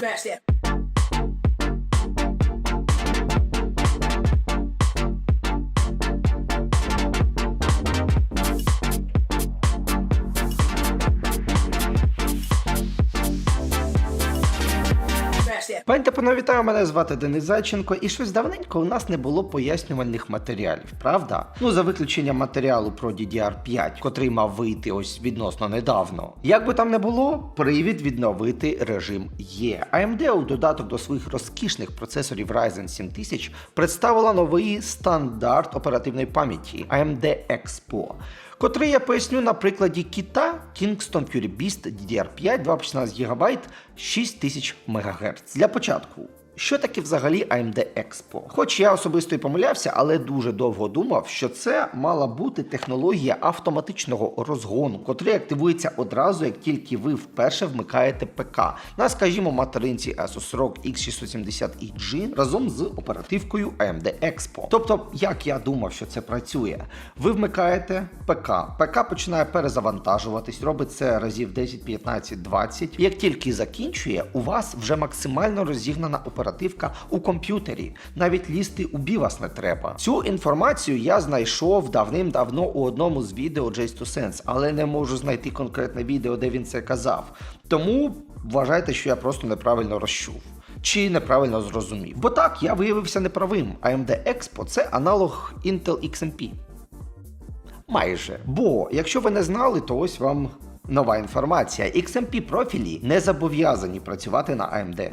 Smash that. Пані та панове, вітаю, мене звати Денис Зайченко, і щось давненько у нас не було пояснювальних матеріалів, правда? Ну, за виключенням матеріалу про DDR5, котрий мав вийти ось відносно недавно. Як би там не було, привід відновити режим є. AMD у додаток до своїх розкішних процесорів Ryzen 7000 представила новий стандарт оперативної пам'яті AMD Expo котрий я поясню на прикладі кіта Kingston Fury Beast DDR5 216 ГБ 6000 МГц. Для початку. Що таке взагалі AMD Expo? Хоч я особисто і помилявся, але дуже довго думав, що це мала бути технологія автоматичного розгону, котрий активується одразу, як тільки ви вперше вмикаєте ПК на, скажімо, материнці Asus ROG X670EG разом з оперативкою AMD Expo. Тобто, як я думав, що це працює, ви вмикаєте ПК, ПК починає перезавантажуватись, робить це разів 10, 15, 20. Як тільки закінчує, у вас вже максимально розігнана оперативка у комп'ютері. Навіть лізти у BIOS не треба. Цю інформацію я знайшов давним-давно у одному з відео Jace to Sense, але не можу знайти конкретне відео, де він це казав. Тому вважайте, що я просто неправильно розчув. Чи неправильно зрозумів. Бо так, я виявився неправим. AMD Expo це аналог Intel XMP. Майже. Бо, якщо ви не знали, то ось вам нова інформація. XMP профілі не зобов'язані працювати на AMD.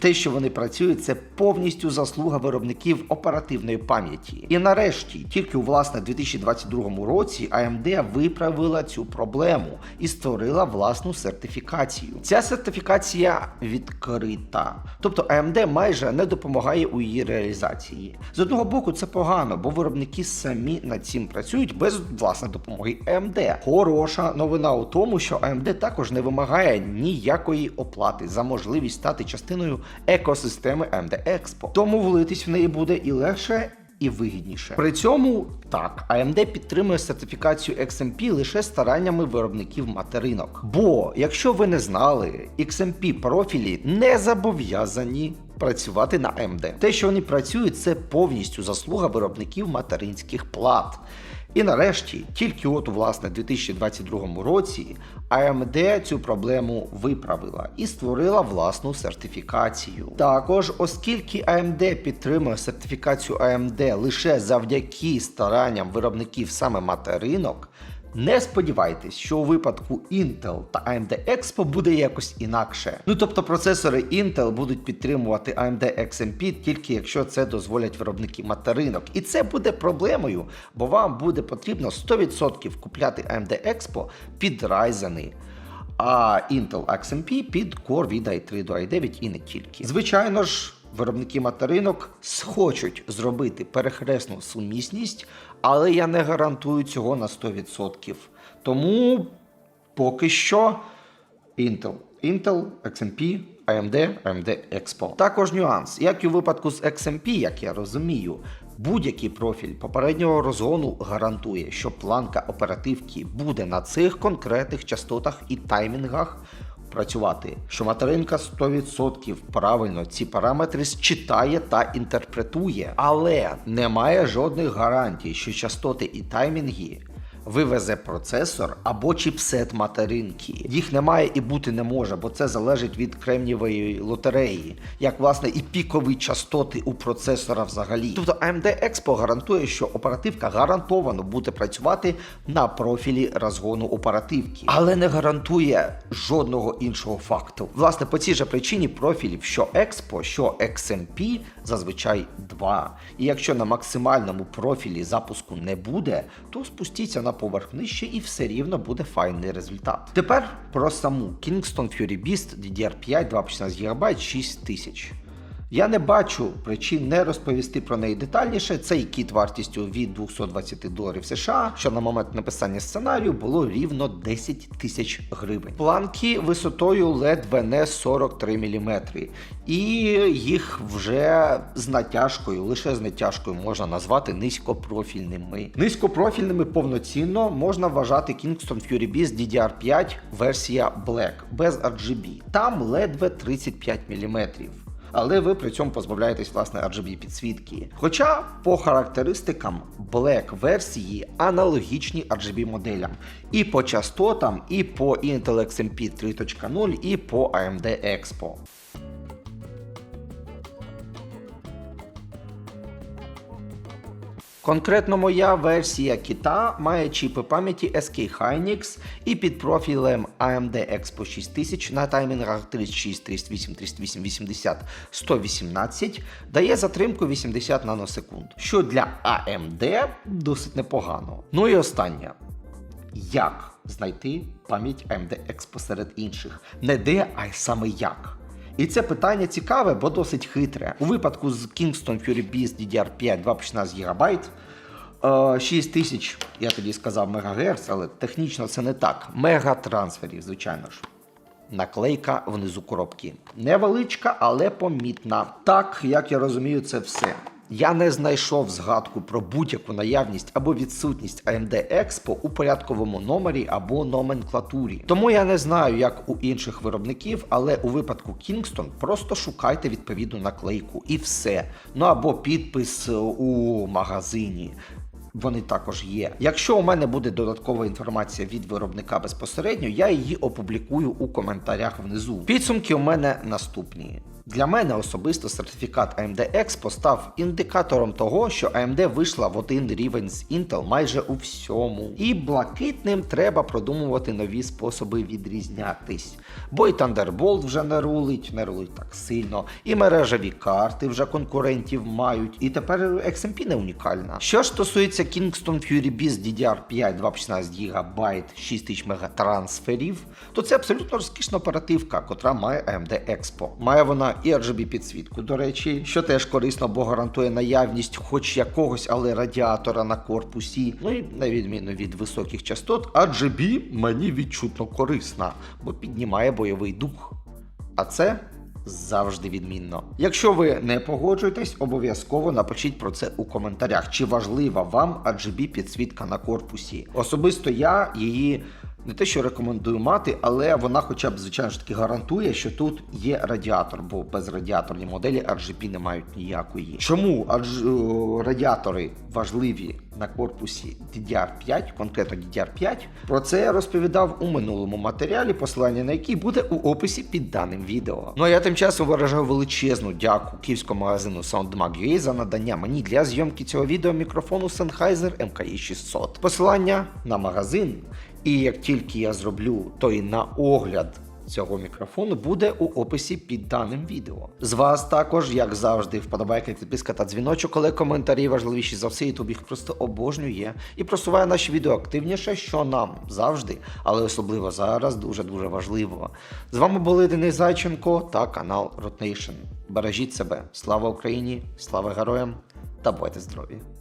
Те, що вони працюють, це повністю заслуга виробників оперативної пам'яті. І нарешті, тільки у власне 2022 році AMD виправила цю проблему і створила власну сертифікацію. Ця сертифікація відкрита. Тобто AMD майже не допомагає у її реалізації. З одного боку, це погано, бо виробники самі над цим працюють без власне допомоги AMD. Хороша новина у тому, що AMD також не вимагає ніякої оплати за можливість стати частиною екосистеми AMD Expo. Тому влитись в неї буде і легше. І вигідніше. При цьому так, AMD підтримує сертифікацію XMP лише стараннями виробників материнок. Бо, якщо ви не знали, XMP профілі не зобов'язані працювати на AMD. Те, що вони працюють, це повністю заслуга виробників материнських плат. І нарешті, тільки от у власне 2022 році AMD цю проблему виправила і створила власну сертифікацію. Також, оскільки AMD підтримує сертифікацію AMD лише завдяки старанням виробників саме материнок. Не сподівайтесь, що у випадку Intel та AMD Expo буде якось інакше. Ну тобто процесори Intel будуть підтримувати AMD XMP тільки якщо це дозволять виробники материнок. І це буде проблемою, бо вам буде потрібно 100% купляти AMD Expo під Ryzen. А Intel XMP під Core від i3 до i9 і не тільки. Звичайно ж, виробники материнок схочуть зробити перехресну сумісність, але я не гарантую цього на 100%. Тому поки що Intel, Intel, XMP, AMD, AMD Expo. Також нюанс, як і у випадку з XMP, як я розумію, будь-який профіль попереднього розгону гарантує, що планка оперативки буде на цих конкретних частотах і таймінгах працювати, що материнка 100% правильно ці параметри считає та інтерпретує, але немає жодних гарантій, що частоти і таймінги вивезе процесор або чіпсет материнки. Їх немає і бути не може, бо це залежить від кремнієвої лотереї, як власне і пікові частоти у процесора взагалі. Тобто AMD Expo гарантує, що оперативка гарантовано буде працювати на профілі розгону оперативки, але не гарантує жодного іншого факту. Власне, по цій же причині профілів, що Expo, що XMP, зазвичай два. І якщо на максимальному профілі запуску не буде, то спустіться на поверх нижче і все рівно буде файний результат. Тепер про саму Kingston Fury Beast DDR5 216 ГБ 6000. Я не бачу причин не розповісти про неї детальніше. Цей кіт вартістю від 220 доларів США, що на момент написання сценарію було рівно 10 тисяч гривень. Планки висотою ледве не 43 мм. І їх вже з натяжкою, лише з натяжкою можна назвати низькопрофільними. Низькопрофільними повноцінно можна вважати Kingston Fury Beast DDR5 версія Black без RGB. Там ледве 35 мм. Але ви при цьому позбавляєтесь власне RGB підсвітки. Хоча по характеристикам Black версії аналогічні RGB моделям і по частотам, і по Intel XMP 3.0, і по AMD Expo. Конкретно моя версія кита має чіпи пам'яті SK Hynix і під профілем AMD Expo 6000 на таймінгах 36, 38, 38, 80, 118 дає затримку 80 наносекунд, що для AMD досить непогано. Ну і останнє. Як знайти пам'ять AMD Expo серед інших? Не де, а й саме як. І це питання цікаве, бо досить хитре. У випадку з Kingston Fury Beast DDR5 216 ГБ, 6 тисяч, я тоді сказав МГц, але технічно це не так. Мегатрансферів, звичайно ж. Наклейка внизу коробки. Невеличка, але помітна. Так, як я розумію, це все. Я не знайшов згадку про будь-яку наявність або відсутність AMD Expo у порядковому номері або номенклатурі. Тому я не знаю, як у інших виробників, але у випадку Kingston просто шукайте відповідну наклейку і все. Ну або підпис у магазині. Вони також є. Якщо у мене буде додаткова інформація від виробника безпосередньо, я її опублікую у коментарях внизу. Підсумки у мене наступні. Для мене особисто сертифікат AMD Expo став індикатором того, що AMD вийшла в один рівень з Intel майже у всьому. І блакитним треба продумувати нові способи відрізнятись. Бо і Thunderbolt вже не рулить, не рулить так сильно, і мережеві карти вже конкурентів мають, і тепер XMP не унікальна. Що ж стосується Kingston Fury Beast DDR5 216 ГБ 6000 МБ трансферів, то це абсолютно розкішна оперативка, котра має AMD Expo. Має вона і RGB підсвітку, до речі, що теж корисно, бо гарантує наявність хоч якогось, але радіатора на корпусі. Ну і на відміну від високих частот, RGB мені відчутно корисна, бо піднімає бойовий дух. А це завжди відмінно. Якщо ви не погоджуєтесь, обов'язково напишіть про це у коментарях, чи важлива вам RGB підсвітка на корпусі. Особисто я її. Не те, що рекомендую мати, але вона хоча б, звичайно ж таки, гарантує, що тут є радіатор, бо безрадіаторні моделі RGB не мають ніякої. Чому адж радіатори важливі на корпусі DDR5, конкретно DDR5? Про це я розповідав у минулому матеріалі, посилання на який буде у описі під даним відео. Ну а я тим часом виражаю величезну дяку київському магазину SoundMag.ua за надання мені для зйомки цього відео мікрофону Sennheiser MKI 600. Посилання на магазин. І як тільки я зроблю той на огляд цього мікрофону, буде у описі під даним відео. З вас також, як завжди, вподобайка, підписка та дзвіночок, але коментарі важливіші за все, YouTube їх просто обожнює і просуває наші відео активніше, що нам завжди, але особливо зараз дуже дуже важливо. З вами були Денис Зайченко та канал Rotation. Бережіть себе, слава Україні, слава героям та будьте здорові!